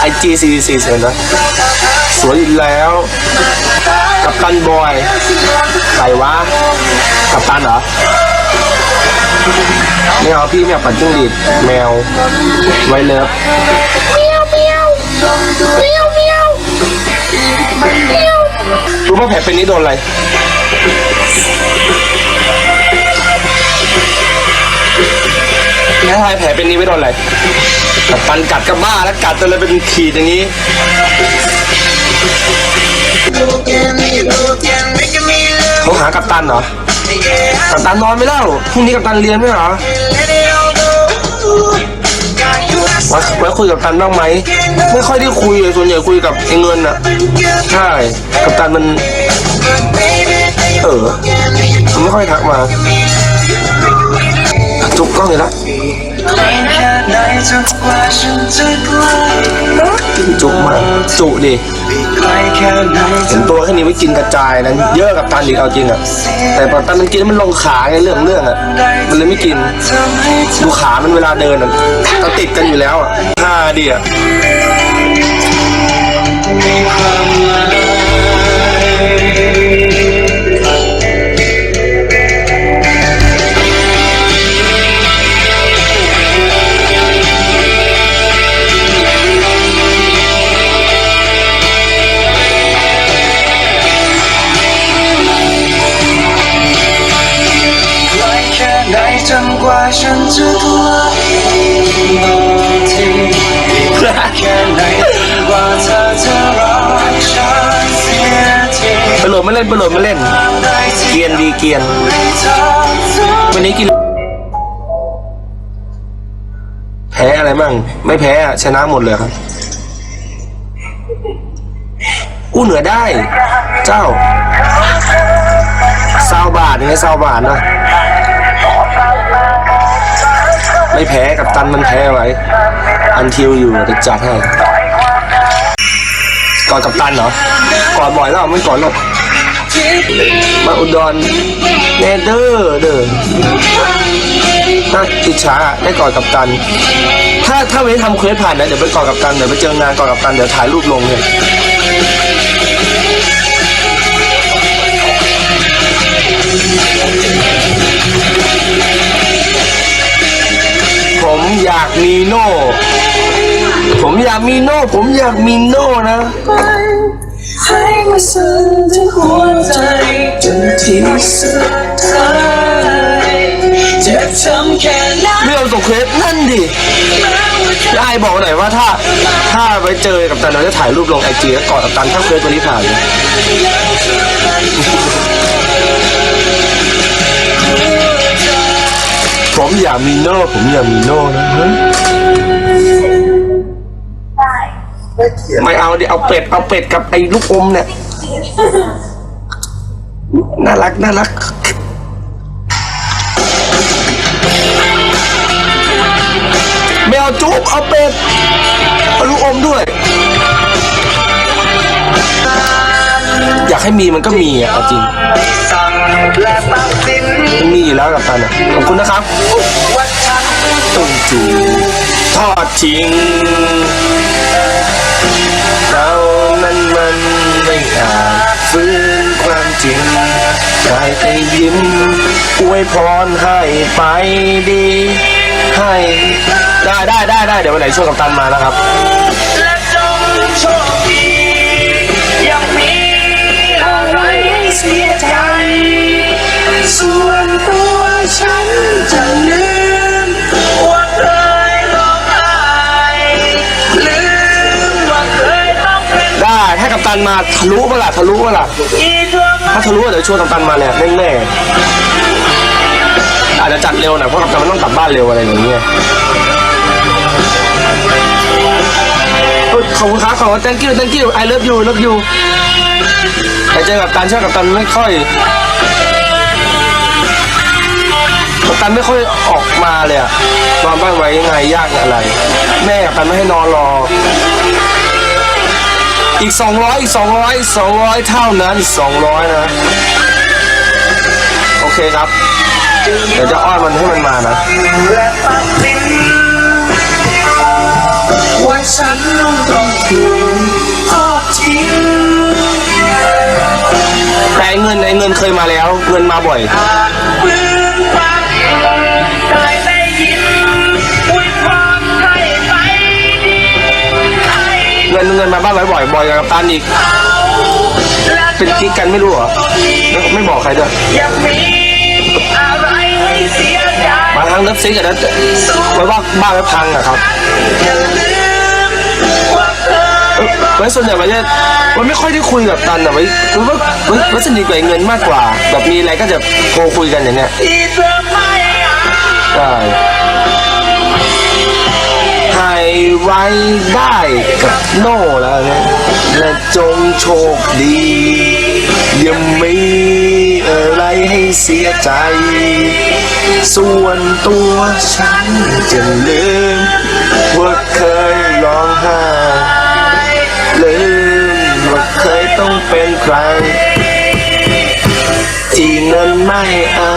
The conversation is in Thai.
ไอจีซีซีเซนนะสวยอยู่แล้ว กับตันบอยใครวะกับตันเหรอไม่เอาพี่ไม่เอาปัดจิ้งหรีดแมว ไว้เลิฟรู้ป่ะแผลเป็นนี้โดนอะไรแผลไทยแผลเป็นนี้ไม่โดนอะไร กับตันกัดกับบ้าแล้วกัดจนเลยเป็นขีดอย่างนี้ เขาหากับตันเหรอ กับตันนอนไม่เล่าพรุ่งนี้กับตันเรียนไม่เหรอไว้ไว้คุยกับตันบ้างไหม ไม่ค่อยได้คุยเลยส่วนใหญ่คุยกับไอ้เงินอะใช่ กับตันมัน เออมันไม่ค่อยทักมาจุกกล้องเลยละ จุกมากจุดิเห็นตัวแค่นี้ไม่กินกระจายนะเยอะกับตันอีกเอาจริงอะแต่พอตันมันกินแล้วมันลงขาไงเรื่องเรื่องอะมันเลยไม่กินดูขามันเวลาเดินอะต้องติดกันอยู่แล้วอะท่าดีอะ ฉันจะตัวบอกทีแค่ไหนว่าเธอจะรักฉันเสียทีปโหลดไม่เล่นปโหลดไม่เล่น เกียนดีเกียน วันนี้กิน แพ้อะไรมั่ง ไม่แพ้ชนะหมดเลยครับอู้เหนือได้ เจ้าซาวบาทยังไงซาวบาทนะ ไม่แพ้กับตันมันแพ้ไว้ อันทิวอยู่จะจัดให้ก่อนกับตันเหรอก่อนบ่อยแล้วไม่ก่อนหรอกมาอุดรเนเดอร์เดินน่าอิจฉาได้ก่อนกับตัน ถ้าถ้าไม่ทำเควสผ่านนะเดี๋ยวไปก่อนกับตันเดี๋ยวไปเจองานก่อนกับตันเดี๋ยวถ่ายรูปลงเนี่ย อยากมีโน่ผมอยากมีโน่นะ ให้มาสั่นถึงหัวใจจนที่สุดท้ายเจ็บช้ำแค่ไหนเรื่องตกเควสนั่นดิแล้วไอบอกหน่อยว่าถ้า ถ้าไปเจอกับตันเราจะถ่ายรูปลงไอจีแล้วกอดกับตันถ้าเควสตัวนี้ผ่านเลยผมอยากมีโน่ผมอยากมีโน่นะ ฮะไม่เอาดิเอาเป็ดเอาเป็ดกับไอ้ลูกอมเนี่ย น่ารักน่ารักไม่เอาจุ๊บเอาเป็ดเอาลูกอมด้วย อยากให้มีมันก็มีอะเอาจริงมันมีอยู่แล้วกับตันอะขอบคุณนะครับต้องจูทอดทิ้ง เรานั้นมันไม่อาจฟื้นความจริงได้แต่ยิ้มอวยพรให้ไปดี ให้ได้ได้ได้ได้เดี๋ยววันไหนช่วยกับตันมานะครับ และจงโชคดียังมีอะไรให้เสียใจ ส่วนตัวฉันจะ ตันมาทะลุเมื่อไหร่ทะลุเมื่อไหร่อีกตัวมาถ้าทะลุเดี๋ยวชวนกับตันมาเนี่ยแน่ๆอาจจะจัดเร็วหน่อยเพราะกับตันมันต้องกลับบ้านเร็วอะไรอย่างเงี้ยเอ้ยขอบคุณครับขอบคุณ thank you thank you I love you love you ไปเจอกับตันเชื่อกับตันไม่ค่อย กับตันไม่ค่อยออกมาเลยอะนอนบ้านไว้ยังไงยากอะไร แม่กับตันไม่ให้นอนรอ อีกสองร้อยอีกสองร้อยสองร้อยเท่านั้นอีกสองร้อยนะ โอเคครับ เดี๋ยวจะอ้อนมันให้มันมานะและตัดสินว่าฉันต้องทอดทิ้งแต่ไอ้เงินไอ้เงินเคยมาแล้ว เงินมาบ่อยอาจเปลือ กับตันอีก เป็นกิ๊กกันไม่รู้เหรอไม่ไม่บอกใครด้วย ยังมีอะไรให้เสียใจบางครั้งเลิฟซิกอะนะไว้ว่าบ้านแล้วพังอะครับอย่าลืมว่าเคยไว้ส่วนใหญ่ไว้จะไว้ไม่ค่อยได้คุยกับตันอะไว้ไว้ว่าไว้ไว้สนิทกับไอ้เงินมากกว่า แบบมีอะไรก็จะโทรคุยกันอย่างเนี้ยที่เธอไม่อาจ ใช่ ไว้ได้กับโน่แล้วเนี่ยและจงโชคดีอย่ามีอะไรให้เสียใจ ส่วนตัวฉันจะลืมว่าเคยร้องไห้ลืมว่าเคยต้องเป็นใคร ที่เงินไม่เอา